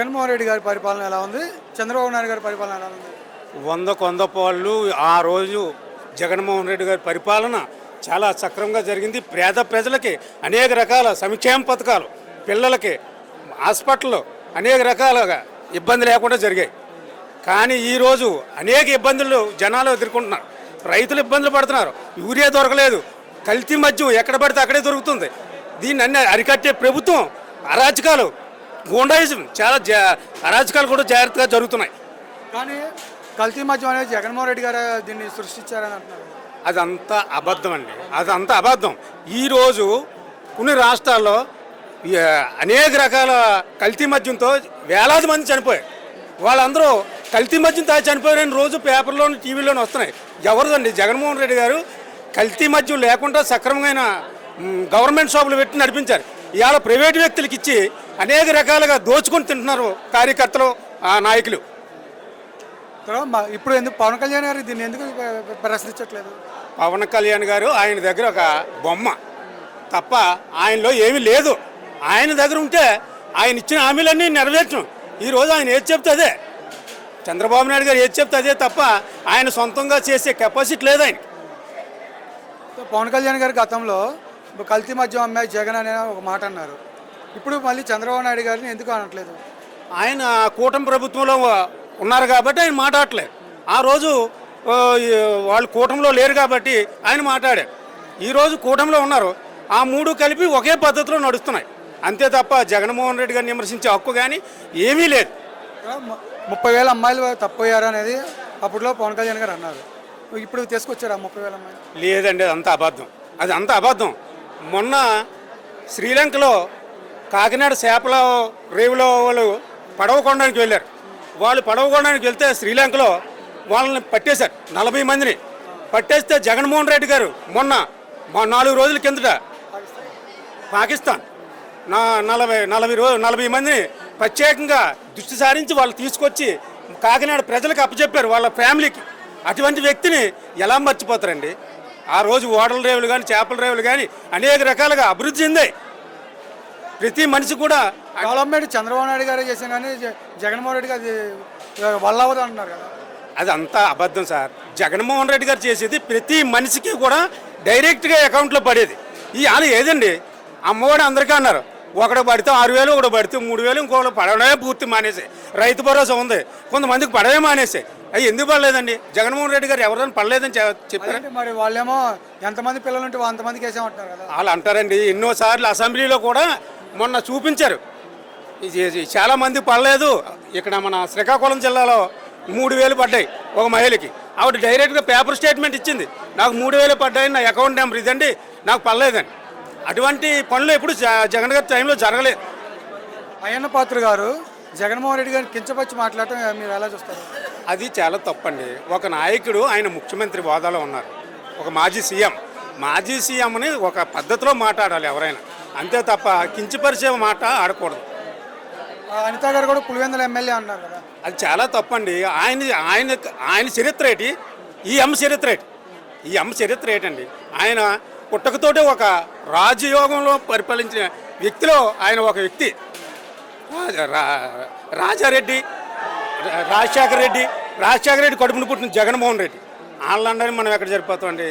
జగన్మోహన్ రెడ్డి గారి పరిపాలన ఎలా ఉంది? చంద్రబాబు నాయుడు గారి పరిపాలన ఎలా ఉంది? వందకు వంద పాళ్ళు ఆ రోజు జగన్మోహన్ రెడ్డి గారి పరిపాలన చాలా సక్రమంగా జరిగింది. పేద ప్రజలకి అనేక రకాల సంక్షేమ పథకాలు పిల్లలకి హాస్పిటల్ అనేక రకాలుగా ఇబ్బంది లేకుండా జరిగాయి. కానీ ఈరోజు అనేక ఇబ్బందులు జనాలు ఎదుర్కొంటున్నారు. రైతులు ఇబ్బందులు పడుతున్నారు. యూరియా దొరకలేదు. కల్తీ మద్యం ఎక్కడ పడితే అక్కడే దొరుకుతుంది. దీన్ని అన్ని అరికట్టే ప్రభుత్వం అరాచకాలు గూండాయిజం చాలా జా- అరాచకాలు కూడా జాగ్రత్తగా జరుగుతున్నాయి. కానీ కల్తీ మద్యం అనేది జగన్మోహన్ రెడ్డి గారు దీన్ని సృష్టించారని అంటున్నారు. అదంతా అబద్ధం అండి. అదంతా అబద్ధం. ఈరోజు కొన్ని రాష్ట్రాల్లో అనేక రకాల కల్తీ మద్యంతో వేలాది మంది చనిపోయారు. వాళ్ళందరూ కల్తీ మద్యం తాగి చనిపోయారని రోజు పేపర్లోని టీవీలోని వస్తున్నాయి. ఎవరిదండి? జగన్మోహన్ రెడ్డి గారు కల్తీ మద్యం లేకుండా సక్రమమైన గవర్నమెంట్ షాపులు పెట్టి నడిపించారు. ఇవాళ ప్రైవేట్ వ్యక్తులకు ఇచ్చి అనేక రకాలుగా దోచుకొని తింటున్నారు కార్యకర్తలు ఆ నాయకులు. ఇప్పుడు ఎందుకు పవన్ కళ్యాణ్ గారు దీన్ని ఎందుకు ప్ర- ప్రశ్నించట్లేదు? పవన్ కళ్యాణ్ గారు ఆయన దగ్గర ఒక బొమ్మ. తప్ప ఆయనలో ఏమీ లేదు. ఆయన దగ్గర ఉంటే ఆయన ఇచ్చిన హామీలన్నీ నెరవేర్చం ఈరోజు ఆయన ఏది చెప్తే అదే. చంద్రబాబు నాయుడు గారు ఏది చెప్తే అదే తప్ప ఆయన సొంతంగా చేసే కెపాసిటీ లేదు ఆయన పవన్ కళ్యాణ్ గారు గతంలో కల్తీ మద్యం అమ్మాయి జగన్ అనే ఒక మాట అన్నారు. ఇప్పుడు మళ్ళీ చంద్రబాబు నాయుడు గారిని ఎందుకు అనట్లేదు? ఆయన కూటమి ప్రభుత్వంలో ఉన్నారు కాబట్టి ఆయన మాట్లాడలేదు ఆ రోజు వాళ్ళు కూటమిలో లేరు కాబట్టి ఆయన మాట్లాడారు. ఈరోజు కూటమిలో ఉన్నారు. ఆ మూడు కలిపి ఒకే పద్ధతిలో నడుస్తున్నాయి. అంతే తప్ప జగన్మోహన్ రెడ్డి గారిని విమర్శించే హక్కు కానీ ఏమీ లేదు. ముప్పై వేల అమ్మాయిలు తప్పోయారు అనేది అప్పట్లో పవన్ కళ్యాణ్ గారు అన్నారు. ఇప్పుడు తీసుకొచ్చారు ఆ ముప్పై వేల అమ్మాయిలు? లేదండి అది అంత అబద్ధం. అది అంత అబద్ధం. మొన్న శ్రీలంకలో కాకినాడ చేపల రేవులో వాళ్ళు పడవ కొనడానికి వెళ్ళారు. వాళ్ళు పడవ కొనడానికి వెళ్తే శ్రీలంకలో వాళ్ళని పట్టేశారు. నలభై మందిని పట్టేస్తే జగన్మోహన్ రెడ్డి గారు మొన్న మా నాలుగు రోజుల కిందట పాకిస్తాన్ నా నలభై నలభై రోజు నలభై మందిని ప్రత్యేకంగా దృష్టి సారించి వాళ్ళు తీసుకొచ్చి కాకినాడ ప్రజలకు అప్పచెప్పారు. వాళ్ళ ఫ్యామిలీకి. అటువంటి వ్యక్తిని ఎలా మర్చిపోతారండి? ఆ రోజు ఓడల రేవులు కానీ చేపల రేవులు కానీ అనేక రకాలుగా అభివృద్ధి చెందాయి. ప్రతి మనిషి కూడా డెవలప్మెంట్ చంద్రబాబు నాయుడు గారే చేసాం కానీ జగన్మోహన్ రెడ్డి గారు వల్ల అంటున్నారు కదా. అది అంతా అబద్ధం సార్. జగన్మోహన్ రెడ్డి గారు చేసేది ప్రతి మనిషికి కూడా డైరెక్ట్గా అకౌంట్లో పడేది. ఈ అది ఏదండి? అమ్మఒడి అందరికీ అన్నారు. ఒకడు పడితే ఆరు వేలు ఒకడు పడితే మూడు వేలు ఇంకోటి పడవడమే పూర్తి మానేసి. రైతు భరోసా ఉంది. కొంతమందికి పడవే మానేసి. అవి ఎందుకు పడలేదండి? జగన్మోహన్ రెడ్డి గారు ఎవరైనా పడలేదని చెప్పారు? మరి వాళ్ళేమో ఎంతమంది పిల్లలు ఉంటే అంతమందికి వేసామంటున్నారు కదా. వాళ్ళు అంటారండి ఎన్నోసార్లు అసెంబ్లీలో కూడా మొన్న చూపించారు. ఇది- ఇది చాలా మంది పడలేదు. ఇక్కడ మన శ్రీకాకుళం జిల్లాలో మూడు వేలు పడ్డాయి ఒక మహిళకి. ఆవిడ డైరెక్ట్గా పేపర్ స్టేట్మెంట్ ఇచ్చింది. నాకు మూడు వేలు పడ్డాయి నా అకౌంట్ నెంబర్ ఇదండి. నాకు పడలేదండి అటువంటి పనులు ఎప్పుడు జగన్ గారి టైంలో జరగలేదు. అయ్యన్న పాత్ర గారు జగన్మోహన్ రెడ్డి గారిని కించపరిచి మాట్లాడటం మీరు ఎలా చూస్తారు? అది చాలా తప్పండి. ఒక నాయకుడు ఆయన ముఖ్యమంత్రి హోదాలో ఉన్నారు. ఒక మాజీ సీఎం. మాజీ సీఎంని ఒక పద్ధతిలో మాట్లాడాలి ఎవరైనా. అంతే తప్ప కించపరిచే మాట ఆడకూడదు. అనిత గారు కూడా పులివెందుల ఎమ్మెల్యే అన్నారు కదా. అది చాలా తప్పండి. ఆయన ఆయన ఆయన చరిత్ర ఏంటి? ఈ అమ్మ చరిత్ర ఏంటి? ఈ అమ్మ చరిత్ర ఏంటండి? ఆయన పుట్టకతోటే ఒక రాజయోగంలో పరిపాలించిన వ్యక్తిలో ఆయన ఒక వ్యక్తి. రాజారెడ్డి రా- రాజశేఖర రెడ్డి రాజశేఖర రెడ్డి కడుపును పుట్టిన జగన్మోహన్ రెడ్డి. వాళ్ళందరినీ మనం ఎక్కడ జరిపోతామండి?